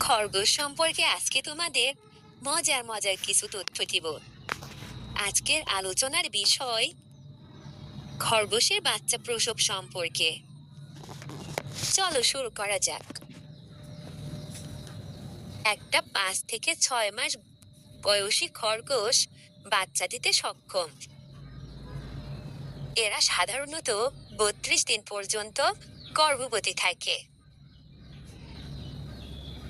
খরগোশ সম্পর্কে আজকে তোমাদের মজার মজার কিছু তথ্য দিব। আজকের আলোচনার বিষয় খরগোশের বাচ্চা প্রসব সম্পর্কে। চলো শুরু করা যাক। একটা পাঁচ থেকে ছয় মাস বয়সী খরগোশ বাচ্চা দিতে সক্ষম। এরা সাধারণত বত্রিশ দিন পর্যন্ত গর্ভবতী থাকে।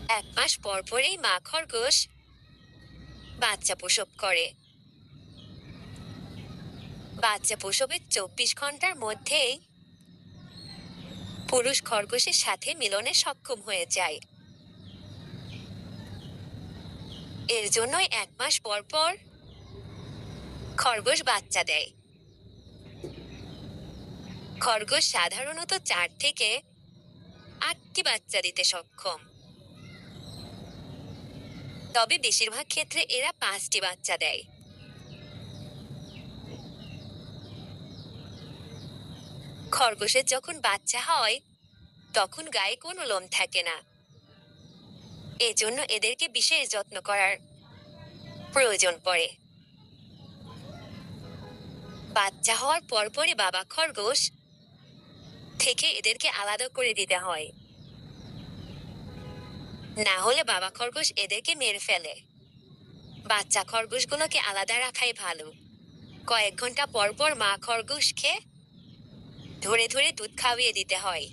এক মাস পর পরেই মা খরগোশ বাচ্চা প্রসব করে। বাচ্চা প্রসবের চব্বিশ ঘণ্টার মধ্যেই পুরুষ খরগোশের সাথে মিলনে সক্ষম হয়ে যায়। এর জন্যই এক মাস পর পর খরগোশ বাচ্চা দেয়। খরগোশ সাধারণত চার থেকে আটটি বাচ্চা দিতে সক্ষম। তবে বেশিরভাগ ক্ষেত্রে এরা পাঁচটি বাচ্চা দেয়। খরগোশের যখন বাচ্চা হয়, তখন গায়ে কোনো লোম থাকে না। এজন্য এদেরকে বিশেষ যত্ন করার প্রয়োজন পড়ে। বাচ্চা হওয়ার পরপরই বাবা খরগোশ থেকে এদেরকে আলাদা করে দিতে হয়। না হলে বাবা খরগোশ এদেরকে মেরে ফেলে। বাচ্চা খরগোশগুলোকে আলাদা রাখাই ভালো। কয়েক ঘণ্টা পর পর মা খরগোশকে ধরে ধরে দুধ খাওয়িয়ে দিতে হয়।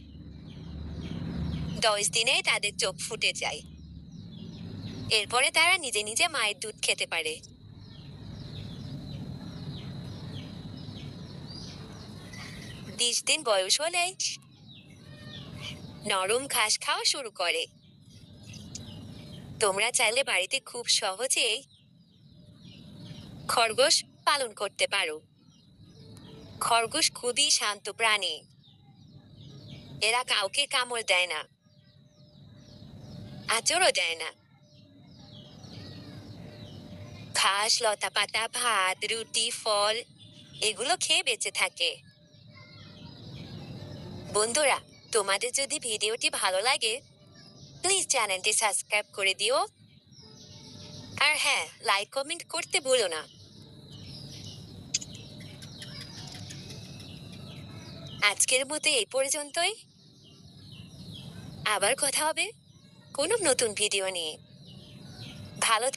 দশ দিনেই তাদের চোখ ফুটে যায়। এরপরে তারা নিজে নিজে মায়ের দুধ খেতে পারে। বিশ দিন বয়স হলে নরম ঘাস খাওয়া শুরু করে। তোমরা চাইলে বাড়িতে খুব সহজেই খরগোশ পালন করতে পারো। খরগোশ খুবই শান্ত প্রাণী। এরা কাউকে কামড় দেয় না। আচরও দেয় না। ঘাস লতা পাতা ভাত, রুটি, ফল এগুলো খেয়ে বেঁচে থাকে। বন্ধুরা, তোমাদের যদি ভিডিওটি ভালো লাগে চ্যানেলটি সাবস্ক্রাইব করে দিও। আর হ্যাঁ লাইক, কমেন্ট করতে ভুলো না। আজকের মতো এই পর্যন্তই। আবার কথা হবে কোনো নতুন ভিডিও নিয়ে। ভালো